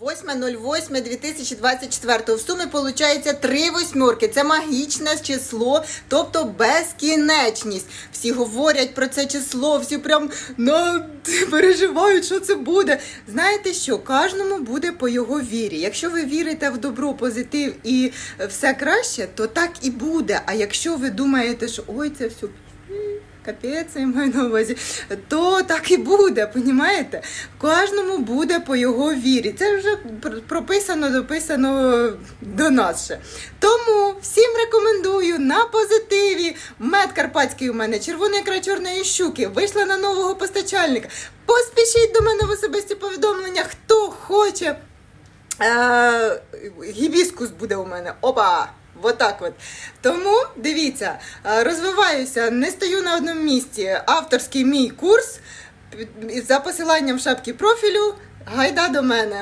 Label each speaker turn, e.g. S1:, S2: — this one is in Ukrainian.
S1: 8.08.2024. В сумі виходить три восьмерки. Це магічне число, тобто безкінечність. Всі говорять про це число, всі прям на... переживають, що це буде. Знаєте що? Кожному буде по його вірі. Якщо ви вірите в добро, позитив і все краще, то так і буде. А якщо ви думаєте, що ой, це все Капець, я маю на увазі, то так і буде, понімаєте? Кожному буде по його вірі. Це вже прописано, дописано до нас ще. Тому всім рекомендую на позитиві. Мед карпатський у мене, червона ікра чорної щуки. Вийшла на нового постачальника. Поспішіть до мене в особисті повідомлення, хто хоче. Е, гібіскус буде у мене. Опа! Отак от. Тому дивіться, е, розвиваюся, не стою на одному місці. Авторський мій курс за посиланням шапки профілю. Гайда до мене.